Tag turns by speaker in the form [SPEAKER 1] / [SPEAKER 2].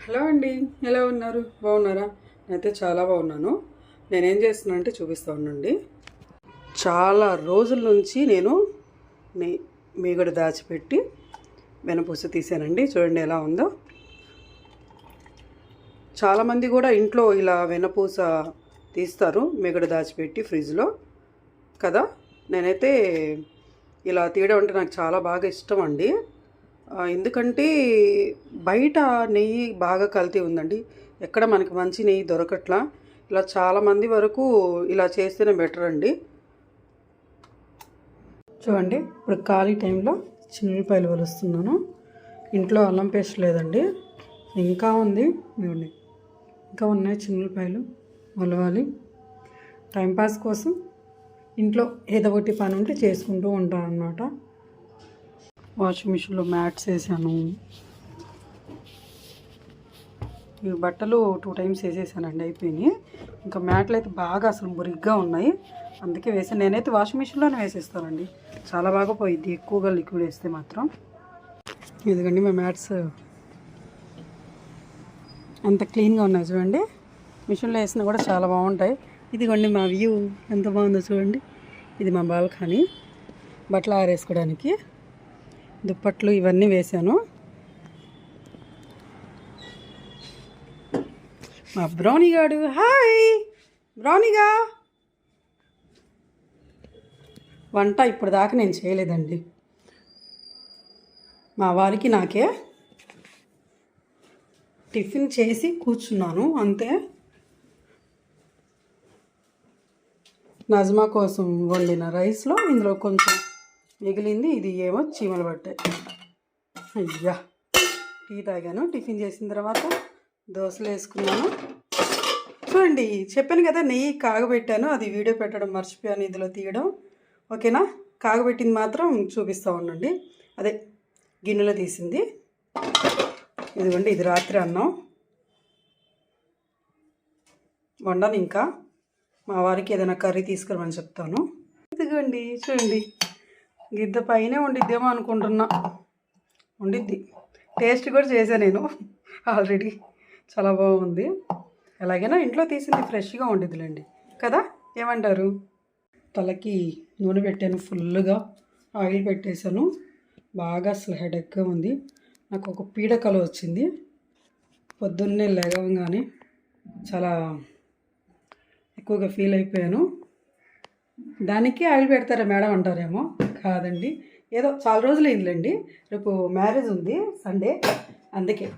[SPEAKER 1] Hello అండి ఎలా ఉన్నారు? బాగున్నారా? నేనైతే చాలా బాగున్నాను. నేనేం చేస్తున్నా అంటే చూపిస్తా ఉండండి చాలా రోజుల నుంచి నేను మీ మీగడ దాచిపెట్టి వెనపూస తీసానండి చూడండి ఎలా ఉందో. చాలామంది కూడా ఇంట్లో ఇలా వెనపూస తీస్తారు మిగడ దాచిపెట్టి ఫ్రిడ్జ్లో. కదా? నేనైతే ఇలా తీయడం అంటే నాకు చాలా బాగా ఇష్టం అండి. ఎందుకంటే బయట నెయ్యి బాగా కల్తీ ఉందండి. ఎక్కడ మనకి మంచి నెయ్యి దొరకట్లా. ఇలా చాలామంది వరకు ఇలా చేస్తేనే బెటర్ అండి. చూడండి ఇప్పుడు ఖాళీ టైంలో చిన్నపాయలు వలుస్తున్నాను. ఇంట్లో అల్లం పేస్ట్ లేదండి. ఇంకా ఉంది. ఇవ్వండి ఇంకా ఉన్నాయి చిన్నపాయలు వలవాలి. టైంపాస్ కోసం ఇంట్లో ఏదో ఒకటి పని ఉంటే చేసుకుంటూ ఉంటాను అన్నమాట వాషింగ్ మిషన్లో మ్యాట్స్ వేసాను. ఈ బట్టలు టూ టైమ్స్ వేసేసానండి అయిపోయినాయి. ఇంకా మ్యాట్లు అయితే బాగా అసలు మురిగ్గా ఉన్నాయి. అందుకే వేసాను నేనైతే వాషింగ్ మిషన్లోనే వేసేస్తానండి. చాలా బాగా పోయిద్ది ఎక్కువగా లిక్విడ్ వేస్తే మాత్రం. ఎందుకండి మా మ్యాట్స్ ఎంత క్లీన్గా ఉన్నాయి చూడండి. మిషన్లో వేసినా కూడా చాలా బాగుంటాయి. ఇదిగోండి మా వ్యూ ఎంత బాగుందో చూడండి. ఇది మా బాల్కనీ. బట్టలు ఆరేసుకోవడానికి. దుప్పట్లు ఇవన్నీ వేశాను. మా బ్రౌనీ గాడు హాయ్! బ్రౌనీగా! వంట ఇప్పుడు దాకా నేను చేయలేదండి. మా వారికి నాకే టిఫిన్ చేసి కూర్చున్నాను అంతే. నజ్మా కోసం వండిన రైస్లో ఇందులో కొంచెం మిగిలింది ఇది ఏమో చీమలు పట్టాయి అయ్యా! టీ తాగాను టిఫిన్ చేసిన తర్వాత దోశలు వేసుకున్నాను. చూడండి చెప్పాను కదా నెయ్యి కాగబెట్టాను అది వీడియో పెట్టడం మర్చిపోయాను ఇందులో తీయడం. ఓకేనా? కాగబెట్టింది మాత్రం చూపిస్తూ ఉండండి. అదే గిన్నెలో తీసింది. ఇదిగోండి ఇది రాత్రి అన్నం. వండను ఇంకా. మా వారికి ఏదైనా కర్రీ తీసుకురమని చెప్తాను. ఇదిగోండి చూడండి. గిద్ద పైనే ఉండిద్దేమో అనుకుంటున్నా. వండిద్ది టేస్ట్ కూడా చేశాను నేను. ఆల్రెడీ చాలా బాగుంది. ఎలాగైనా ఇంట్లో తీసింది ఫ్రెష్గా ఉండిద్దిలేండి. కదా? ఏమంటారు? తలకి నూనె పెట్టాను ఫుల్గా ఆయిల్ పెట్టేశాను. బాగా అసలు హెడెక్గా ఉంది. నాకు ఒక పీడకల వచ్చింది. పొద్దున్నే లేవగానే చాలా ఎక్కువగా ఫీల్ అయిపోయాను. దానికి ఆయిల్ పెడతారా మేడం అంటారేమో? కాదండి. ఏదో చాలా రోజులు అయిందిలేండి రేపు మ్యారేజ్ ఉంది సండే. అందుకే.